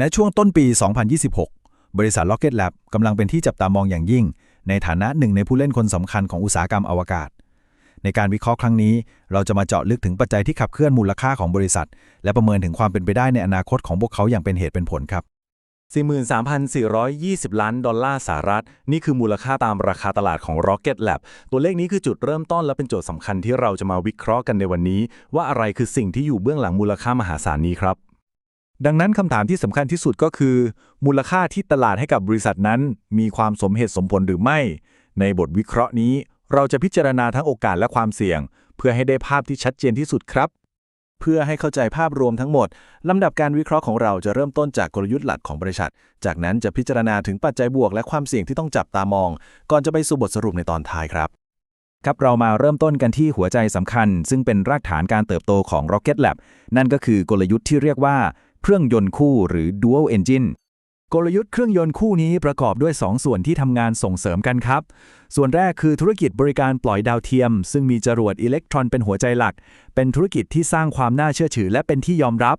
ในช่วงต้นปี 2026 บริษัท Rocket Lab กำลังเป็นที่จับตามองอย่างยิ่ง ในฐานะหนึ่งในผู้เล่นคนสำคัญของอุตสาหกรรมอวกาศ ในการวิเคราะห์ครั้งนี้ เราจะมาเจาะลึกถึงปัจจัยที่ขับเคลื่อนมูลค่าของบริษัท และประเมินถึงความเป็นไปได้ในอนาคตของพวกเขาอย่างเป็นเหตุเป็นผลครับ 43,420 ล้านดอลลาร์สหรัฐ นี่คือมูลค่าตามราคาตลาดของ Rocket Lab ตัวเลขนี้คือจุดเริ่มต้นและเป็นโจทย์สำคัญที่เราจะมาวิเคราะห์กันในวันนี้ ว่าอะไรคือสิ่งที่อยู่เบื้องหลังมูลค่ามหาศาลนี้ครับ ดังนั้นคำถามที่สำคัญที่สุดก็คือ มูลค่าที่ตลาดให้กับบริษัทนั้น มีความสมเหตุสมผลหรือไม่ ในบทวิเคราะห์นี้ เราจะพิจารณาทั้งโอกาสและความเสี่ยง เพื่อให้ได้ภาพที่ชัดเจนที่สุดครับ เพื่อให้เข้าใจภาพรวมทั้งหมด ลำดับการวิเคราะห์ของเราจะเริ่มต้นจากกลยุทธ์หลักของบริษัท จากนั้นจะพิจารณาถึงปัจจัยบวกและความเสี่ยงที่ต้องจับตามอง ก่อนจะไปสู่บทสรุปในตอนท้ายครับครับเรามาเริ่มต้นกันที่หัวใจสำคัญ ซึ่งเป็นรากฐานการเติบโตของ Rocket Lab นั่นก็คือกลยุทธ์ที่เรียกว่า เครื่องยนต์คู่หรือ Dual Engine กลยุทธ์เครื่องยนต์คู่นี้ประกอบด้วย 2 ส่วนที่ทำงานส่งเสริมกันครับ ส่วนแรกคือธุรกิจบริการปล่อยดาวเทียม ซึ่งมีจรวดอิเล็กตรอนเป็นหัวใจหลัก เป็นธุรกิจที่สร้างความน่าเชื่อถือและเป็นที่ยอมรับ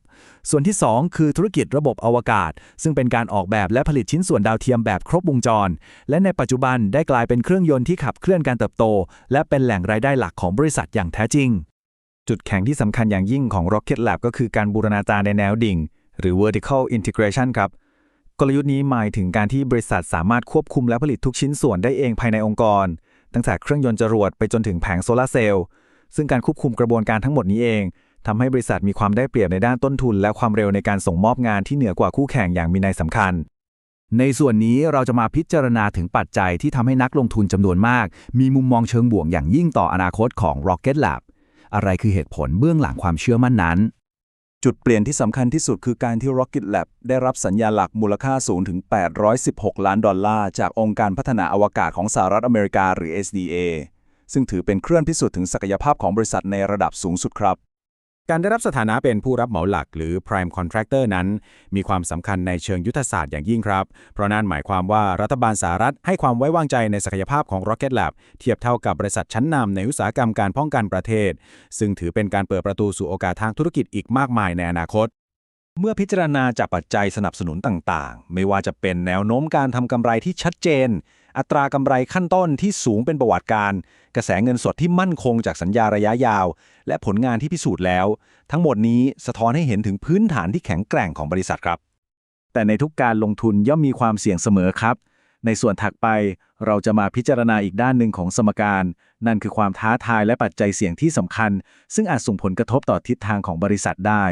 ส่วนที่ 2 คือธุรกิจระบบอวกาศ ซึ่งเป็นการออกแบบและผลิตชิ้นส่วนดาวเทียมแบบครบวงจร และในปัจจุบันได้กลายเป็นเครื่องยนต์ที่ขับเคลื่อนการเติบโต และเป็นแหล่งรายได้หลักของบริษัทอย่างแท้จริงจุดแข็งที่สำคัญอย่างยิ่งของ Rocket Lab ก็คือการบูรณาการในแนวดิ่ง หรือ vertical integration ครับ กลยุทธ์นี้หมายถึงการที่บริษัทสามารถควบคุมและผลิตทุกชิ้นส่วนได้เองภายในองค์กร ตั้งแต่เครื่องยนต์จรวดไปจนถึงแผงโซลาร์เซลล์ ซึ่งการควบคุมกระบวนการทั้งหมดนี้เองทำให้บริษัทมีความได้เปรียบในด้านต้นทุน และความเร็วในการส่งมอบงานที่เหนือกว่าคู่แข่งอย่างมีนัยสำคัญในส่วนนี้เราจะมาพิจารณาถึงปัจจัยที่ทำให้นักลงทุนจำนวนมาก มีมุมมองเชิงบวกอย่างยิ่งต่ออนาคตของ Rocket Lab อะไรคือเหตุผลเบื้องหลังความเชื่อมั่นนั้น จุดเปลี่ยนที่สำคัญที่สุดคือการที่ Rocket Lab ได้รับสัญญาหลักมูลค่าสูงถึง 816 ล้านดอลลาร์ จากองค์การพัฒนาอวกาศของสหรัฐอเมริกาหรือ SDA ซึ่งถือเป็นเครื่องพิสูจน์ถึงศักยภาพของบริษัทในระดับสูงสุดครับ การได้รับสถานะเป็นผู้รับเหมาหลักหรือ prime contractor นั้น มีความสำคัญในเชิงยุทธศาสตร์อย่างยิ่งครับ เพราะนั่นหมายความว่ารัฐบาลสหรัฐให้ความไว้วางใจในศักยภาพของ Rocket Lab เทียบเท่ากับบริษัทชั้นนำในอุตสาหกรรมการป้องกันประเทศ ซึ่งถือเป็นการเปิดประตูสู่โอกาสทางธุรกิจอีกมากมายในอนาคต เมื่อพิจารณาจากปัจจัยสนับสนุนต่างๆ ไม่ว่าจะเป็นแนวโน้มการทำกำไรที่ชัดเจน อัตรากำไรขั้นต้นที่สูงเป็นประวัติการ กระแสเงินสดที่มั่นคงจากสัญญาระยะยาว และผลงานที่พิสูจน์แล้ว ทั้งหมดนี้สะท้อนให้เห็นถึงพื้นฐานที่แข็งแกร่งของบริษัทครับ แต่ในทุกการลงทุนย่อมมีความเสี่ยงเสมอครับ ในส่วนถัดไปเราจะมาพิจารณาอีกด้านหนึ่งของสมการ นั่นคือความท้าทายและปัจจัยเสี่ยงที่สำคัญ ซึ่งอาจส่งผลกระทบต่อทิศทางของบริษัทได้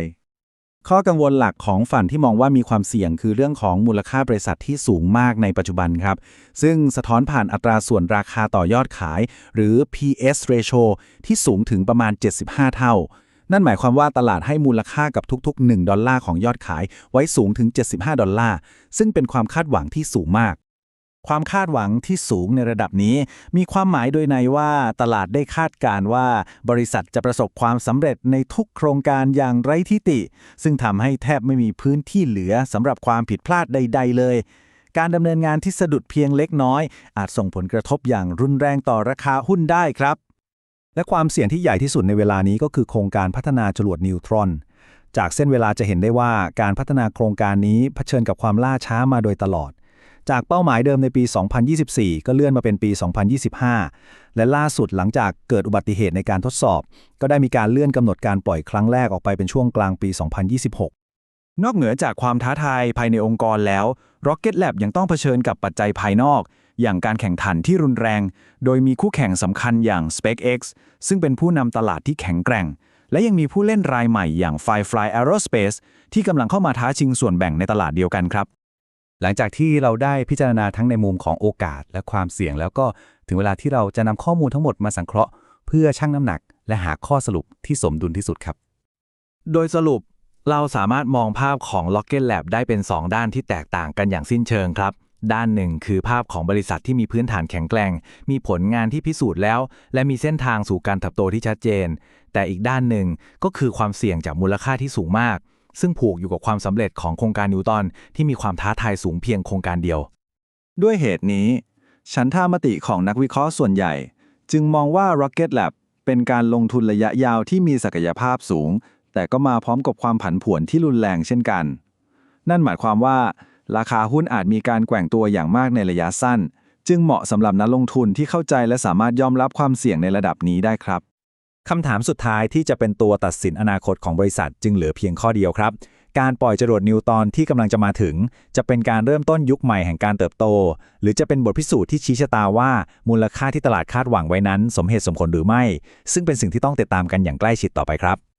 ข้อกังวลหลักของฝ่ายที่มองว่ามีความเสี่ยงคือเรื่องของมูลค่าบริษัทที่สูงมากในปัจจุบันครับ ซึ่งสะท้อนผ่านอัตราส่วนราคาต่อยอดขาย หรือ PS ratio ที่สูงถึงประมาณ 75 เท่า นั่นหมายความว่าตลาดให้มูลค่ากับทุกๆ 1 ดอลลาร์ของยอดขายไว้สูงถึง 75 ดอลลาร์ ซึ่งเป็นความคาดหวังที่สูงมาก ความคาดหวังที่สูงในระดับนี้ มีความหมายโดยในว่าตลาดได้คาดการณ์ว่าบริษัทจะประสบความสำเร็จในทุกโครงการอย่างไร้ทิติซึ่งทำให้แทบไม่มีพื้นที่เหลือสำหรับความผิดพลาดใด ๆ เลย การดำเนินงานที่สะดุดเพียงเล็กน้อย อาจส่งผลกระทบอย่างรุนแรงต่อราคาหุ้นได้ครับ และความเสี่ยงที่ใหญ่ที่สุดในเวลานี้ก็คือโครงการพัฒนาจรวดนิวตรอนจากเส้นเวลาจะเห็นได้ว่าการพัฒนาโครงการนี้เผชิญกับความล่าช้ามาโดยตลอด จากเป้าหมายเดิมในปี 2024 ก็เลื่อนมาเป็นปี 2025 และล่าสุดหลังจากเกิดอุบัติเหตุในการทดสอบ ก็ได้มีการเลื่อนกำหนดการปล่อยครั้งแรกออกไปเป็นช่วงกลางปี 2026นอกเหนือจากความท้าทายภายในองค์กรแล้ว Rocket Lab ยังต้องเผชิญกับปัจจัยภายนอก อย่างการแข่งขันที่รุนแรง โดยมีคู่แข่งสำคัญอย่าง SpaceX ซึ่งเป็นผู้นำตลาดที่แข็งแกร่ง และยังมีผู้เล่นรายใหม่อย่าง Firefly Aerospace ที่กำลังเข้ามาท้าชิงส่วนแบ่งในตลาดเดียวกันครับ หลังจากที่เราได้พิจารณาทั้งในมุมของโอกาสและความเสี่ยง แล้วก็ถึงเวลาที่เราจะนำข้อมูลทั้งหมดมาสังเคราะห์ เพื่อชั่งน้ำหนัก และหาข้อสรุปที่สมดุลที่สุดครับ โดยสรุปเราสามารถมองภาพของ Rocket Lab ได้เป็น 2 ด้านที่แตกต่างกันอย่างสิ้นเชิงครับ ด้านหนึ่งคือภาพของบริษัทที่มีพื้นฐานแข็งแกร่ง มีผลงานที่พิสูจน์แล้ว และมีเส้นทางสู่การเติบโตที่ชัดเจน แต่อีกด้านหนึ่งก็คือความเสี่ยงจากมูลค่าที่สูงมาก ซึ่งผูกอยู่กับความสำเร็จของโครงการนิวตันที่มีความท้าทายสูงเพียงโครงการเดียว ด้วยเหตุนี้ ฉันท่ามติของนักวิเคราะห์ส่วนใหญ่ จึงมองว่า Rocket Lab เป็นการลงทุนระยะยาวที่มีศักยภาพสูง แต่ก็มาพร้อมกับความผันผวนที่รุนแรงเช่นกัน นั่นหมายความว่า ราคาหุ้นอาจมีการแกว่งตัวอย่างมากในระยะสั้น จึงเหมาะสำหรับนักลงทุนที่เข้าใจและสามารถยอมรับความเสี่ยงในระดับนี้ได้ครับ คำถามสุดท้ายที่จะเป็นตัวตัดสินอนาคตของบริษัทจึงเหลือเพียงข้อเดียวครับ การปล่อยจรวดนิวตอนที่กำลังจะมาถึง จะเป็นการเริ่มต้นยุคใหม่แห่งการเติบโต หรือจะเป็นบทพิสูจน์ที่ชี้ชะตาว่ามูลค่าที่ตลาดคาดหวังไว้นั้น สมเหตุสมผลหรือไม่ ซึ่งเป็นสิ่งที่ต้องติดตามกันอย่างใกล้ชิดต่อไปครับ